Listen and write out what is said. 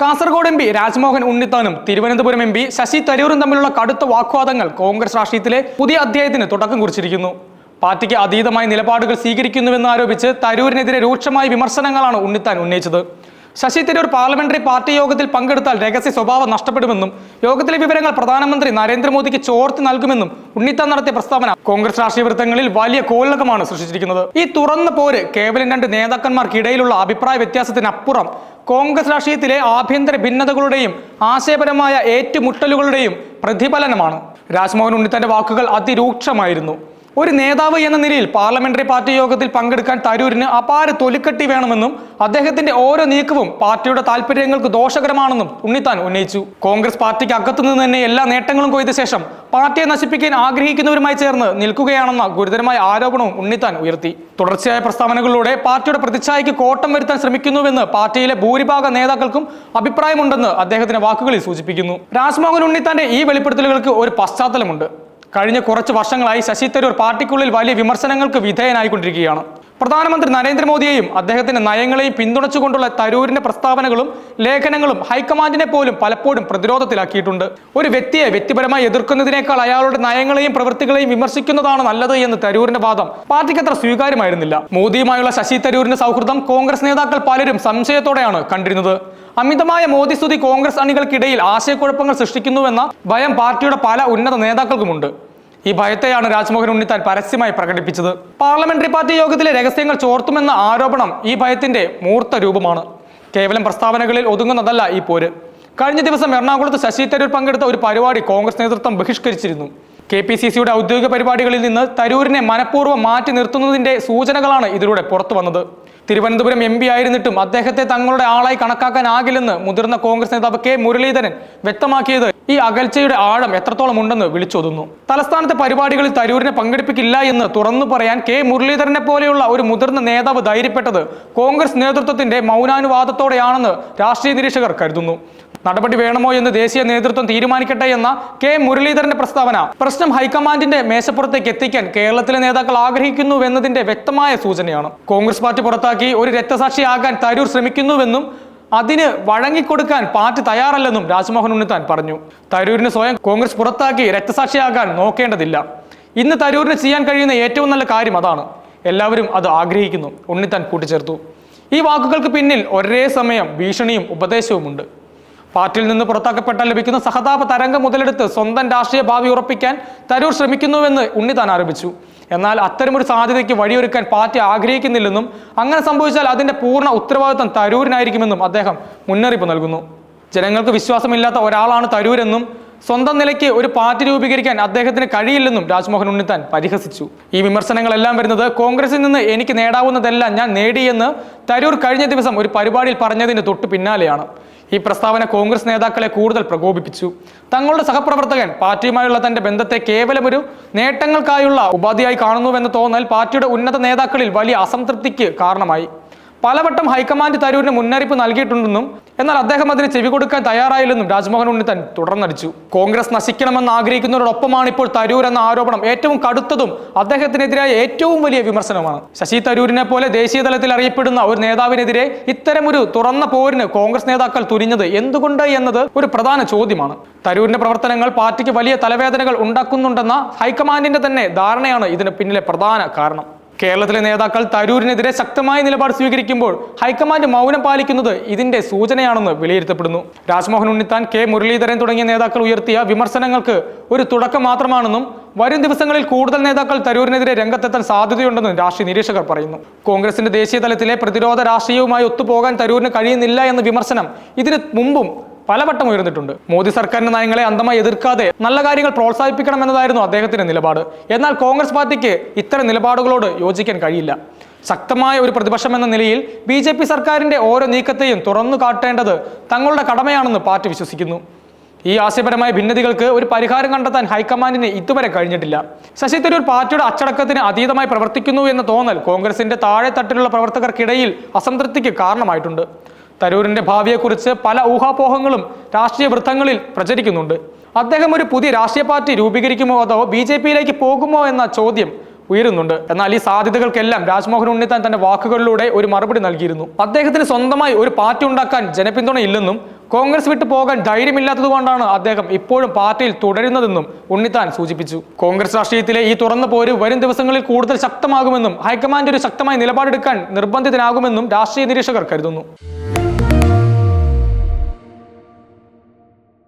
Kasaragod M P Rajmohan ഉണ്ണിത്താനും Thiruvananthapuram M P ശശി തരൂരും തമ്മിലുള്ള കടുത്ത വാക്വാദങ്ങൾ കോൺഗ്രസ് രാഷ്ട്രീയത്തിലെ പുതിയ അധ്യായത്തിന് തുടക്കം കുറിച്ചിരിക്കുന്നു. പാർട്ടിക്ക് അതീതമായ നിലപാടുകൾ സ്വീകരിക്കുന്നുവെന്ന് ആരോപിച്ച് തരൂരിനെതിരെ രൂക്ഷമായ വിമർശനങ്ങളാണ് ഉണ്ണിത്താൻ ഉന്നയിച്ചത്. ശശി തരൂർ പാർലമെന്ററി പാർട്ടി യോഗത്തിൽ പങ്കെടുത്താൽ രഹസ്യ സ്വഭാവം നഷ്ടപ്പെടുമെന്നും യോഗത്തിലെ വിവരങ്ങൾ പ്രധാനമന്ത്രി നരേന്ദ്രമോദിക്ക് ചോർത്തി നൽകുമെന്നും ഉണ്ണിത്താൻ നടത്തിയ പ്രസ്താവന കോൺഗ്രസ് രാഷ്ട്രീയ വൃത്തങ്ങളിൽ വലിയ കോലകമാണ് സൃഷ്ടിച്ചിരിക്കുന്നത്. ഈ തുറന്ന പോര് കേവലം രണ്ട് നേതാക്കന്മാർക്കിടയിലുള്ള അഭിപ്രായ വ്യത്യാസത്തിനപ്പുറം കോൺഗ്രസ് രാഷ്ട്രീയത്തിലെ ആഭ്യന്തര ഭിന്നതകളുടെയും ആശയപരമായ ഏറ്റുമുട്ടലുകളുടെയും പ്രതിഫലനമാണ്. രാജ്മോഹൻ ഉണ്ണിത്താന്റെ വാക്കുകൾ അതിരൂക്ഷമായിരുന്നു. ഒരു നേതാവ് എന്ന നിലയിൽ പാർലമെന്ററി പാർട്ടി യോഗത്തിൽ പങ്കെടുക്കാൻ തരൂരിന് അപാര തൊലിക്കെട്ടി വേണമെന്നും അദ്ദേഹത്തിന്റെ ഓരോ നീക്കവും പാർട്ടിയുടെ താല്പര്യങ്ങൾക്ക് ദോഷകരമാണെന്നും ഉണ്ണിത്താൻ ഉന്നയിച്ചു. കോൺഗ്രസ് പാർട്ടിക്ക് അകത്തുനിന്ന് തന്നെ എല്ലാ നേട്ടങ്ങളും കൊയ്ത ശേഷം പാർട്ടിയെ നശിപ്പിക്കാൻ ആഗ്രഹിക്കുന്നവരുമായി ചേർന്ന് നിൽക്കുകയാണെന്ന ഗുരുതരമായ ആരോപണവും ഉണ്ണിത്താൻ ഉയർത്തി. തുടർച്ചയായ പ്രസ്താവനകളിലൂടെ പാർട്ടിയുടെ പ്രതിച്ഛായയ്ക്ക് കോട്ടം വരുത്താൻ ശ്രമിക്കുന്നുവെന്ന് പാർട്ടിയിലെ ഭൂരിഭാഗ നേതാക്കൾക്കും അഭിപ്രായമുണ്ടെന്ന് അദ്ദേഹത്തിന്റെ വാക്കുകളിൽ സൂചിപ്പിക്കുന്നു. രാജ്മോഹൻ ഉണ്ണിത്താന്റെ ഈ വെളിപ്പെടുത്തലുകൾക്ക് ഒരു പശ്ചാത്തലമുണ്ട്. കഴിഞ്ഞ കുറച്ച് വർഷങ്ങളായി ശശി തരൂർ പാർട്ടിക്കുള്ളിൽ വലിയ വിമർശനങ്ങൾക്ക് വിധേയനായിക്കൊണ്ടിരിക്കുകയാണ്. പ്രധാനമന്ത്രി നരേന്ദ്രമോദിയെയും അദ്ദേഹത്തിന്റെ നയങ്ങളെയും പിന്തുണച്ചുകൊണ്ടുള്ള തരൂരിന്റെ പ്രസ്താവനകളും ലേഖനങ്ങളും ഹൈക്കമാൻഡിനെ പോലും പലപ്പോഴും പ്രതിരോധത്തിലാക്കിയിട്ടുണ്ട്. ഒരു വ്യക്തിയെ വ്യക്തിപരമായി എതിർക്കുന്നതിനേക്കാൾ അയാളുടെ നയങ്ങളെയും പ്രവൃത്തികളെയും വിമർശിക്കുന്നതാണ് നല്ലത് എന്ന് തരൂരിന്റെ വാദം പാർട്ടിക്ക് അത്ര സ്വീകാര്യമായിരുന്നില്ല. മോദിയുമായുള്ള ശശി തരൂരിന്റെ സൗഹൃദം കോൺഗ്രസ് നേതാക്കൾ പലരും സംശയത്തോടെയാണ് കണ്ടിരുന്നത്. അമിതമായ മോദി സ്തുതി കോൺഗ്രസ് അണികൾക്കിടയിൽ ആശയക്കുഴപ്പങ്ങൾ സൃഷ്ടിക്കുന്നുവെന്ന ഭയം പാർട്ടിയുടെ പല ഉന്നത നേതാക്കൾക്കുമുണ്ട്. ഈ ഭയത്തെയാണ് രാജ്മോഹൻ ഉണ്ണിത്താൻ പരസ്യമായി പ്രകടിപ്പിച്ചത്. പാർലമെന്ററി പാർട്ടി യോഗത്തിലെ രഹസ്യങ്ങൾ ചോർത്തുമെന്ന ആരോപണം ഈ ഭയത്തിന്റെ മൂർത്ത രൂപമാണ്. കേവലം പ്രസ്താവനകളിൽ ഒതുങ്ങുന്നതല്ല ഈ പോര്. കഴിഞ്ഞ ദിവസം എറണാകുളത്ത് ശശി തരൂർ പങ്കെടുത്ത ഒരു പരിപാടി കോൺഗ്രസ് നേതൃത്വം ബഹിഷ്കരിച്ചിരുന്നു. കെ പി സി സിയുടെ ഔദ്യോഗിക പരിപാടികളിൽ നിന്ന് തരൂരിനെ മനഃപൂർവം മാറ്റി നിർത്തുന്നതിന്റെ സൂചനകളാണ് ഇതിലൂടെ പുറത്തു വന്നത്. തിരുവനന്തപുരം എം പി ആയിരുന്നിട്ടും അദ്ദേഹത്തെ തങ്ങളുടെ ആളായി കണക്കാക്കാനാകില്ലെന്ന് മുതിർന്ന കോൺഗ്രസ് നേതാവ് കെ മുരളീധരൻ വ്യക്തമാക്കിയത് ഈ അകൽച്ചയുടെ ആഴം എത്രത്തോളം ഉണ്ടെന്ന് വിളിച്ചൊതുന്നു. തലസ്ഥാനത്തെ പരിപാടികളിൽ തരൂരിനെ പങ്കെടുപ്പിക്കില്ല എന്ന് തുറന്നു പറയാൻ കെ മുരളീധരനെ പോലെയുള്ള ഒരു മുതിർന്ന നേതാവ് ധൈര്യപ്പെട്ടത് കോൺഗ്രസ് നേതൃത്വത്തിന്റെ മൗനാനുവാദത്തോടെയാണെന്ന് രാഷ്ട്രീയ നിരീക്ഷകർ കരുതുന്നു. നടപടി വേണമോ എന്ന് ദേശീയ നേതൃത്വം തീരുമാനിക്കട്ടെ എന്ന കെ മുരളീധരന്റെ പ്രസ്താവന പ്രശ്നം ഹൈക്കമാൻഡിന്റെ മേശപ്പുറത്തേക്ക് എത്തിക്കാൻ കേരളത്തിലെ നേതാക്കൾ ആഗ്രഹിക്കുന്നുവെന്നതിന്റെ വ്യക്തമായ സൂചനയാണ്. കോൺഗ്രസ് പാർട്ടി പുറത്താക്കി ഒരു രക്തസാക്ഷിയാകാൻ തരൂർ ശ്രമിക്കുന്നുവെന്നും അതിന് വഴങ്ങിക്കൊടുക്കാൻ പാർട്ടി തയ്യാറല്ലെന്നും രാജ്മോഹൻ ഉണ്ണിത്താൻ പറഞ്ഞു. തരൂരിന് സ്വയം കോൺഗ്രസ് പുറത്താക്കി രക്തസാക്ഷിയാകാൻ നോക്കേണ്ടതില്ല. ഇന്ന് തരൂരിന് ചെയ്യാൻ കഴിയുന്ന ഏറ്റവും നല്ല കാര്യം അതാണ്. എല്ലാവരും അത് ആഗ്രഹിക്കുന്നു. ഉണ്ണിത്താൻ കൂട്ടിച്ചേർത്തു. ഈ വാക്കുകൾക്ക് പിന്നിൽ ഒരേ സമയം ഭീഷണിയും ഉപദേശവുമുണ്ട്. പാർട്ടിയിൽ നിന്ന് പുറത്താക്കപ്പെട്ട ലഭിക്കുന്ന സഹതാപ തരംഗം മുതലെടുത്ത് സ്വന്തം രാഷ്ട്രീയ ഭാവി ഉറപ്പിക്കാൻ തരൂർ ശ്രമിക്കുന്നുവെന്ന് ഉണ്ണിത്താൻ ആരോപിച്ചു. എന്നാൽ അത്തരമൊരു സാധ്യതയ്ക്ക് വഴിയൊരുക്കാൻ പാർട്ടി ആഗ്രഹിക്കുന്നില്ലെന്നും അങ്ങനെ സംഭവിച്ചാൽ അതിന്റെ പൂർണ ഉത്തരവാദിത്തം തരൂരിനായിരിക്കുമെന്നും അദ്ദേഹം മുന്നറിയിപ്പ് നൽകുന്നു. ജനങ്ങൾക്ക് വിശ്വാസമില്ലാത്ത ഒരാളാണ് തരൂരെന്നും സ്വന്തം നിലയ്ക്ക് ഒരു പാർട്ടി രൂപീകരിക്കാൻ അദ്ദേഹത്തിന് കഴിയില്ലെന്നും രാജ്മോഹൻ ഉണ്ണിത്താൻ പരിഹസിച്ചു. ഈ വിമർശനങ്ങളെല്ലാം വരുന്നത് കോൺഗ്രസിൽ നിന്ന് എനിക്ക് നേടാവുന്നതെല്ലാം ഞാൻ നേടിയെന്ന് തരൂർ കഴിഞ്ഞ ദിവസം ഒരു പരിപാടിയിൽ പറഞ്ഞതിന് തൊട്ടു പിന്നാലെയാണ്. ഈ പ്രസ്താവന കോൺഗ്രസ് നേതാക്കളെ കൂടുതൽ പ്രകോപിപ്പിച്ചു. തങ്ങളുടെ സഹപ്രവർത്തകൻ പാർട്ടിയുമായുള്ള തന്റെ ബന്ധത്തെ കേവലം ഒരു നേട്ടങ്ങൾക്കായുള്ള ഉപാധിയായി കാണുന്നുവെന്ന് തോന്നൽ പാർട്ടിയുടെ ഉന്നത നേതാക്കളിൽ വലിയ അസംതൃപ്തിക്ക് കാരണമായി. പലവട്ടം ഹൈക്കമാൻഡ് തരൂരിന് മുന്നറിയിപ്പ് നൽകിയിട്ടുണ്ടെന്നും എന്നാൽ അദ്ദേഹം അതിന് ചെവി കൊടുക്കാൻ തയ്യാറായില്ലെന്നും രാജ്മോഹൻ ഉണ്ണിത്തൻ തുടർന്നടിച്ചു. കോൺഗ്രസ് നശിക്കണമെന്ന് ആഗ്രഹിക്കുന്നവരോടൊപ്പമാണ് ഇപ്പോൾ തരൂർ എന്ന ആരോപണം ഏറ്റവും കടുത്തതും അദ്ദേഹത്തിനെതിരായ ഏറ്റവും വലിയ വിമർശനമാണ് ശശി തരൂരിനെ പോലെ ദേശീയ തലത്തിൽ അറിയപ്പെടുന്ന ഒരു നേതാവിനെതിരെ ഇത്തരമൊരു തുറന്ന പോരിന് കോൺഗ്രസ് നേതാക്കൾ തുനിഞ്ഞത് എന്തുകൊണ്ട് എന്നത് ഒരു പ്രധാന ചോദ്യമാണ്. തരൂരിന്റെ പ്രവർത്തനങ്ങൾ പാർട്ടിക്ക് വലിയ തലവേദനകൾ ഉണ്ടാക്കുന്നുണ്ടെന്ന ഹൈക്കമാൻഡിന്റെ തന്നെ ധാരണയാണ് ഇതിന് പിന്നിലെ പ്രധാന കാരണം. കേരളത്തിലെ നേതാക്കൾ തരൂരിനെതിരെ ശക്തമായ നിലപാട് സ്വീകരിക്കുമ്പോൾ ഹൈക്കമാൻഡ് മൗനം പാലിക്കുന്നത് ഇതിന്റെ സൂചനയാണെന്ന് വിലയിരുത്തപ്പെടുന്നു. രാജ്മോഹൻ ഉണ്ണിത്താൻ കെ. മുരളീധരൻ തുടങ്ങിയ നേതാക്കൾ ഉയർത്തിയ വിമർശനങ്ങൾക്ക് ഒരു തുടക്കം മാത്രമാണെന്നും വരും ദിവസങ്ങളിൽ കൂടുതൽ നേതാക്കൾ തരൂരിനെതിരെ രംഗത്തെത്താൻ സാധ്യതയുണ്ടെന്നും രാഷ്ട്രീയ നിരീക്ഷകർ പറയുന്നു. കോൺഗ്രസിന്റെ ദേശീയ തലത്തിലെ പ്രതിരോധ രാഷ്ട്രീയവുമായി ഒത്തുപോകാൻ തരൂരിന് കഴിയുന്നില്ല എന്ന വിമർശനം ഇതിനു മുമ്പും പലവട്ടം ഉയർന്നിട്ടുണ്ട്. മോദി സർക്കാരിന്റെ നയങ്ങളെ അന്തമായി എതിർക്കാതെ നല്ല കാര്യങ്ങൾ പ്രോത്സാഹിപ്പിക്കണം എന്നതായിരുന്നു അദ്ദേഹത്തിന്റെ നിലപാട്. എന്നാൽ കോൺഗ്രസ് പാർട്ടിക്ക് ഇത്തരം നിലപാടുകളോട് യോജിക്കാൻ കഴിയില്ല. ശക്തമായ ഒരു പ്രതിപക്ഷം എന്ന നിലയിൽ ബി ജെ പി സർക്കാരിന്റെ ഓരോ നീക്കത്തെയും തുറന്നു കാട്ടേണ്ടത് തങ്ങളുടെ കടമയാണെന്ന് പാർട്ടി വിശ്വസിക്കുന്നു. ഈ ആശയപരമായ ഭിന്നതകൾക്ക് ഒരു പരിഹാരം കണ്ടെത്താൻ ഹൈക്കമാൻഡിന് ഇതുവരെ കഴിഞ്ഞിട്ടില്ല. ശശി തരൂർ പാർട്ടിയുടെ അച്ചടക്കത്തിന് അതീതമായി പ്രവർത്തിക്കുന്നു എന്ന തോന്നൽ കോൺഗ്രസിന്റെ താഴെത്തട്ടിലുള്ള പ്രവർത്തകർക്കിടയിൽ അസംതൃപ്തിക്ക് കാരണമായിട്ടുണ്ട്. തരൂരിന്റെ ഭാവിയെക്കുറിച്ച് പല ഊഹാപോഹങ്ങളും രാഷ്ട്രീയ വൃത്തങ്ങളിൽ പ്രചരിക്കുന്നുണ്ട്. അദ്ദേഹം ഒരു പുതിയ രാഷ്ട്രീയ പാർട്ടി രൂപീകരിക്കുമോ അതോ ബി ജെ പിയിലേക്ക് പോകുമോ എന്ന ചോദ്യം ഉയരുന്നുണ്ട്. എന്നാൽ ഈ സാധ്യതകൾക്കെല്ലാം രാജ്മോഹൻ ഉണ്ണിത്താൻ തന്റെ വാക്കുകളിലൂടെ ഒരു മറുപടി നൽകിയിരുന്നു. അദ്ദേഹത്തിന് സ്വന്തമായി ഒരു പാർട്ടി ഉണ്ടാക്കാൻ ജനപിന്തുണ ഇല്ലെന്നും കോൺഗ്രസ് വിട്ടു പോകാൻ ധൈര്യമില്ലാത്തതുകൊണ്ടാണ് അദ്ദേഹം ഇപ്പോഴും പാർട്ടിയിൽ തുടരുന്നതെന്നും ഉണ്ണിത്താൻ സൂചിപ്പിച്ചു. കോൺഗ്രസ് രാഷ്ട്രീയത്തിലെ ഈ തുറന്ന പോര് വരും ദിവസങ്ങളിൽ കൂടുതൽ ശക്തമാകുമെന്നും ഹൈക്കമാൻഡ് ഒരു ശക്തമായ നിലപാടെടുക്കാൻ നിർബന്ധിതനാകുമെന്നും രാഷ്ട്രീയ നിരീക്ഷകർ കരുതുന്നു.